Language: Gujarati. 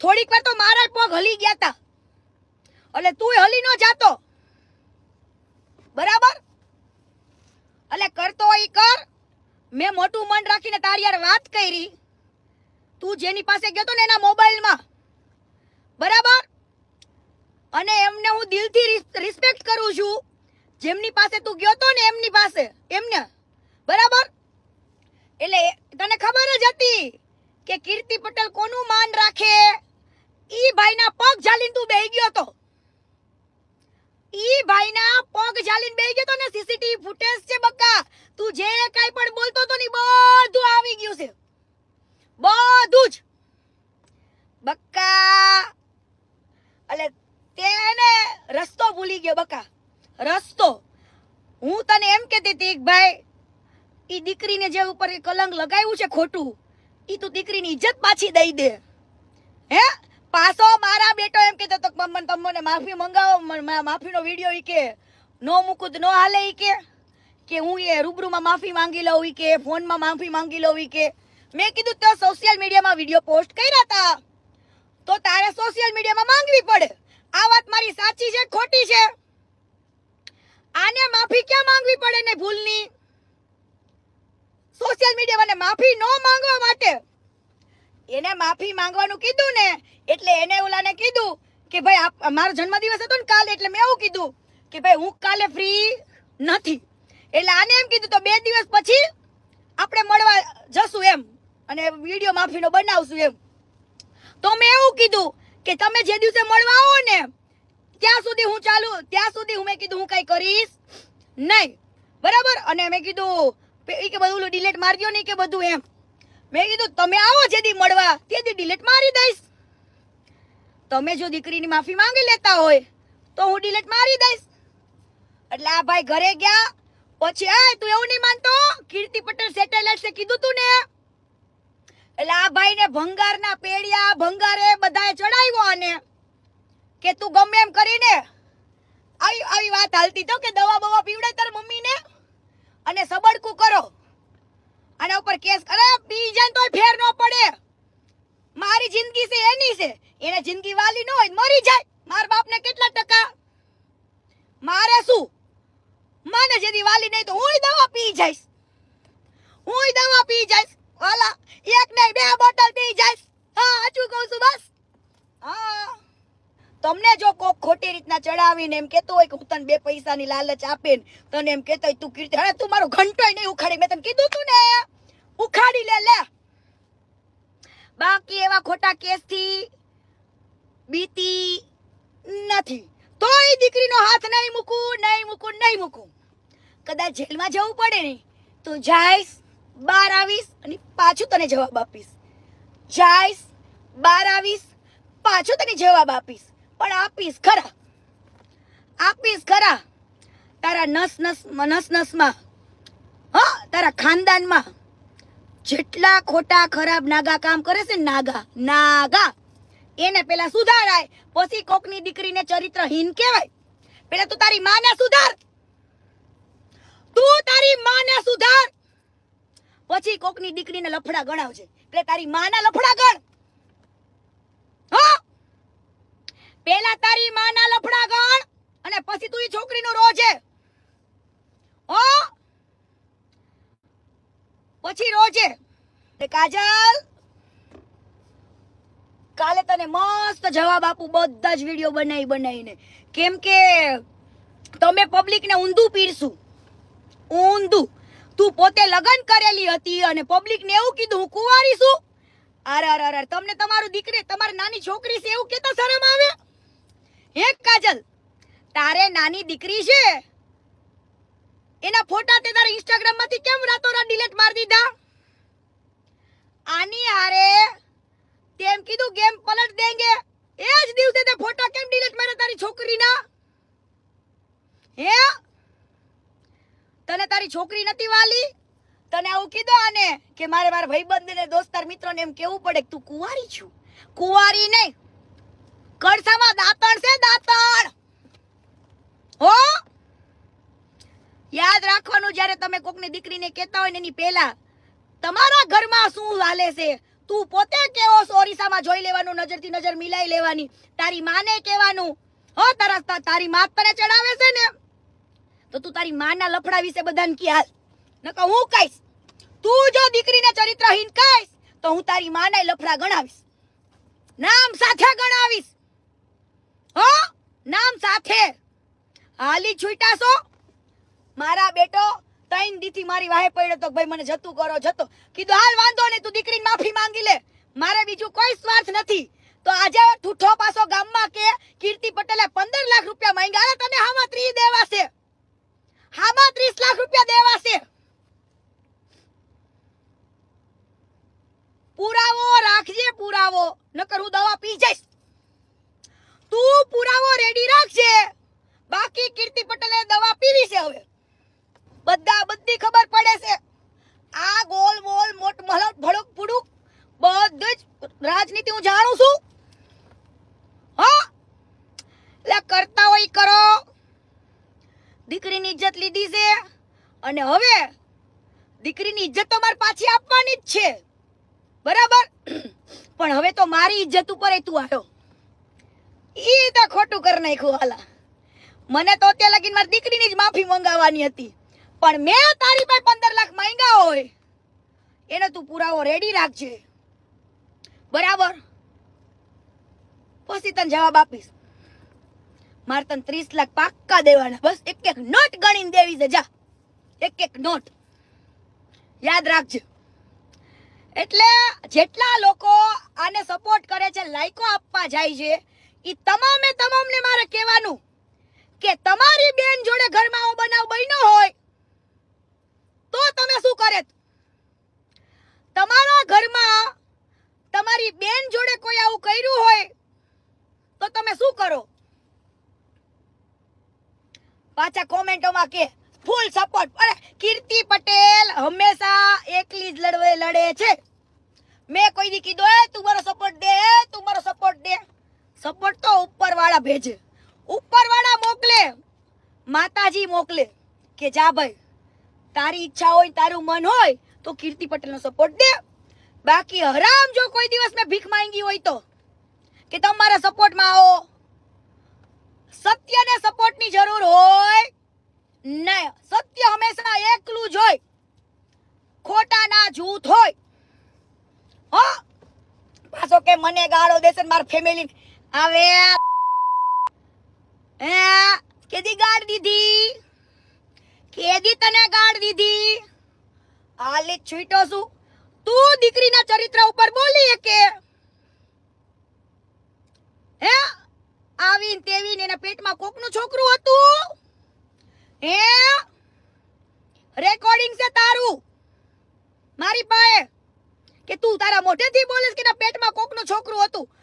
થોડીક વાર તો મારા પગ હલી ગયા તા. એટલે તું હલી ન જાતો. બરાબર? એટલે કરતો હોય કર. મેં મોટું મન રાખીને તારી યાર વાત કરી. તું જેની પાસે ગયો તો ને એના મોબાઈલમાં. બરાબર? અને એમને હું દિલથી રિસ્પેક્ટ કરું છું. જેમની પાસે તું ગયો તો ને એમની પાસે. એમને. બરાબર? એટલે તને ખબર જ હતી કે કીર્તિ પટેલ કોનું માન રાખે ઈ ભાઈના પગ ઝાલીને તું બેહી ગયો તો ઈ પગ ઝાલીને બેહી ગયો તો ને સીસીટીવી ફૂટેજ છે બક્કા તું જે કાઈ પણ બોલતો તો ની બધું આવી ગયું છે. બધું જ. બક્કા એટલે તેને રસ્તો ભૂલી ગયો બક્કા રસ્તો. હું તને એમ કહેતી હતી ભાઈ, ઈ દીકરીને જે ઉપર કલંક લગાવ્યું છે ખોટું, ઈ તું દીકરીની ઇજ્જત પાછી દઈ દે. હે? પાછો મારા બેટો એમ કહેતો તો કે તમને માફી મંગાવો માફીનો વીડિયો ઈ કે. નો મુકુદ, નો હાલે કે? કે હું એ રૂબરૂમાં માફી માંગી લઉં કે, ફોનમાં માફી માંગી લઉં કે? મેં કીધું તો સોશિયલ મીડિયામાં વીડિયો પોસ્ટ કર્યા હતા તો તારે સોશિયલ મીડિયામાં માંગવી પડે. આ વાત મારી સાચી છે ખોટી છે? આને માફી ક્યાં માંગવી પડે ને ભૂલની? સોશિયલ મીડિયામાં માફી ન માંગવા માટે. એને માફી માંગવાનું કીધું ને, એટલે એને ઓલાને કીધું કે ભાઈ મારો જન્મદિવસ હતો ને કાલે, એટલે મેં એવું કીધું. કે ભાઈ, હું કાલે ફ્રી નથી. એટલે આને એમ કીધું તો બે દિવસ પછી આપણે મળવા જશું એમ અને વીડિયો માફીનો બનાવશું એમ. તો મેં એવું કીધું કે તમે જે દિવસે મળવા આવો ને, ત્યાં સુધી હું ચાલુ, ત્યાં સુધી હું મેં કીધું હું કઈ કરીશ નહીં. બરાબર? અને મેં કીધું એ કે બધું ડિલેટ મારજો નહીં કે બધું એમ. મેં કીધું, તમે આવો જેદી મળવા તેથી ડિલેટ મારી દઈશ. તમે જો દીકરીની માફી માંગી લેતા હોય, તો હું ડિલેટ મારી દઈશ. એટલે આ ભાઈ ઘરે ગયા. પછી એ તું એવું નહીં માનતો? કીર્તિ પટેલ સેટેલાઇટ કીધું તું ને? એટલે આ ભાઈને ભંગારના પેડિયા, ભંગારે બધાએ ચડાવ્યો અને કે, તું ગમે એમ કરીને આવી આવી વાત હાલતી તો કે દવા બવા પીવડે તાર મમ્મીને અને સબડકું કરો. આના ઉપર કેસ કરે બીજાને તોય ફેર ન પડે. મારી જિંદગી છે એની છે. એને જિંદગી વાલી ન હોય મરી જાય. માર બાપને કેટલા ટકા મારે શું વાલી નહીં તો હું દવા પી જઈશ. હું દવા પી જઈશ. ઓલા એક નહીં, બે બોટલ પી જઈશ. હા, સાચું કહું છું, બસ. હા. તમને જો કોક ખોટી રીતના ચડાવીને એમ કેતો હોય કે હું તને બે પૈસાની લાલચ આપે ને તને એમ કેતો તું કીર્તિ હવે તું મારો ઘંટોય નહીં ઉખાડી. મેં તને કીધું તું ને, ઉખાડી લે લે. બાકી એવા ખોટા કેસથી બીતી નથી. તોય દીકરીનો હાથ નહીં મૂકું નહીં મૂકું નહીં મૂકું. કદાચ જેલમાં જવું પડે ને, તો જાઈશ બાર આવીશ અને પાછું તને જવાબ આપીશ. જાઈશ બાર આવીશ, પાછું તને જવાબ આપીશ. પણ આપીશ ખરા. આપીશ ખરા. તારા નસ નસ નસ નસમાં, હા, તારા ખાનદાનમાં જેટલા ખોટા ખરાબ નાગા કામ કરે છે નાગા નાગા, એને પેલા સુધારાય. પછી કોકની દીકરીને ચરિત્રહીન કહેવાય. પેલા તું તારી માને સુધાર. તારી માને સુધાર. પછી કોકની દીકરીને લફડા ગણાવજે. એટલે તારી માના લફડા ગણ. પેલા તારી માના લફડા ગણ અને પછી તું એ છોકરીનો રોજે. ઓ પછી રોજે. તે કાજલ, કાલે તને મસ્ત જવાબ આપું, બધા જ વીડિયો બનાવી બનાવીને કેમ કે, તમે પબ્લિકને ઊંધું પીરશું. ઊંધું. તું પોતે લગ્ન કરેલી હતી અને પબ્લિકને એવું કીધું, હું કુંવારી છું. અરે અરે અરે, તમને તમારું દીકરી, તમારી નાની છોકરી છે એવું કેતા શરમ આવે? હે કાજલ, તારે નાની દીકરી છે? એના ફોટા તે તારા ઇન્સ્ટાગ્રામમાંથી કેમ રાતોરાત ડિલીટ મારી દીધા? આની હારે તેમ કીધું, ગેમ પલટ દેંગે. એ જ દિવસે તે ફોટા કેમ ડિલીટ માર્યા તારી છોકરીના? હે? તને તારી છોકરી નથી વાલી? તને આવું કીધું આને કે મારે મારા ભાઈબંધ ને દોસ્તાર મિત્રોને એમ કેવું પડે કે તું કુંવારી છું. કુંવારી નહીં. કળસામાં દાંતણ છે, દાંતણ. હો? યાદ રાખવાનું, જ્યારે તમે કોકની દીકરીને કહેતા હોય ને એની પહેલા, તમારા ઘરમાં શું હાલે છે? તું પોતે કેવો ઓરિસામાં જોઈ લેવાનું, નજરથી નજર મિલાઈ લેવાની. તારી માને કહેવાનું. હો, તારા તારી માત તને ચડાવે છે ને? તો તું તારી માના લફડા વિશે બધાને કી હાલ નકા હું કહીશ, તું જો દીકરીને ચરિત્રહીન કહીશ, તો હું તારી માના લફડા ગણાવીશ. નામ સાથે ગણાવીશ. હો? નામ સાથે. હાલી છૂટા છો મારા બેટો તૈન દીથી મારી વાહે પડ્યો તો ભાઈ મને જતું કરો, જતો. કીધું, હાલ વાંધો નહીં, તું દીકરીને માફી માંગી લે. મારે બીજું કોઈ સ્વાર્થ નથી. તો આજે ઠૂઠો પાસો ગામમાં કે કીર્તિ પટેલે પંદર લાખ રૂપિયા માંગ્યા. તને હામાં ત્રી દેવા છે હામાં ત્રીસ લાખ રૂપિયા દેવા છે. પુરાવો રાખજે, પુરાવો. નકર હું દવા પી જઈશ. તું પુરાવો રેડી રાખજે. બાકી કીર્તિ પટેલે દવા પીવી છે હવે. બધા બધી ખબર પડે છે. આ ગોલ મોલ મોટ મહલક ભડક પુડુક બધું જ રાજનીતિ હું જાણું છું હા એટલે કરતા હોય ઈ કરો દીકરીની ઇજ્જત લીધી છે અને હવે દીકરીની ઇજ્જત તો મારે પાછી આપવાની જ છે. બરાબર? પણ હવે તો મારી ઇજ્જત ઉપર તું આવ્યો. ઈ તો ખોટું કરી નાખ્યું હાલા. મને તો અત્યારે લગીન મારી દીકરીની જ માફી મંગાવવાની હતી. પણ મેં તારી પાસે પંદર લાખ માંગ્યા હોય, એને તું પુરાવો રેડી રાખજે. બરાબર? પછી તને જવાબ આપીશ. મારે તને ત્રીસ લાખ પાક્કા દેવાના. બસ એક એક નોટ ગણીને દેવી છે. જા. એક એક નોટ. યાદ રાખજો. એટલે જેટલા લોકો આને સપોર્ટ કરે છે લાઈકો આપવા જાય છે એ તમામે તમામને મારે કહેવાનું કે તમારી બેન જોડે ઘરમાં આવો બનાવ બન્યો હોય, તો તમે શું કરે? તમારા ઘરમાં તમારી બેન જોડે કોઈ આવું કર્યું હોય, તો તમે શું કરો? પાછા કોમેન્ટોમાં કે ફૂલ સપોર્ટ અરે, કીર્તિ પટેલ હંમેશા એકલી જ લડવે લડે છે. મેં કોઈ દી કીધું, એ, તું મારો સપોર્ટ દે તું મારો સપોર્ટ દે. સપોર્ટ તો ઉપરવાળા ભેજે. ઉપરવાળા મોકલે. માતાજી મોકલે કે, જા ભાઈ, તારી ઈચ્છા હોય તારું મન હોય તો કીર્તિ પટેલનો સપોર્ટ દે. બાકી હરામ જો કોઈ દિવસ મેં ભીખ માંગી હોય તો કે તમારા સપોર્ટમાં આવો. સત્યને સપોર્ટની જરૂર હોય નહીં, સત્ય હંમેશા એકલું જ હોય. ખોટા ના જૂથ હોય. હો? પાછો કે મને ગાળો દેશે માર ફેમિલી આવે હે, કેદી ગાળ દીધી? કેદી તને ગાળ દીધી? આલે છૂટો છું. તું દીકરીના ચરિત્ર ઉપર બોલી કે હે? આવીને તેવીને એના પેટમાં કોકનું છોકરું હતું? હે? રેકોર્ડિંગ છે તારું. મારી પાસે. કે તું તારા મોઢેથી બોલીશ કે પેટમાં કોકનું છોકરું હતું?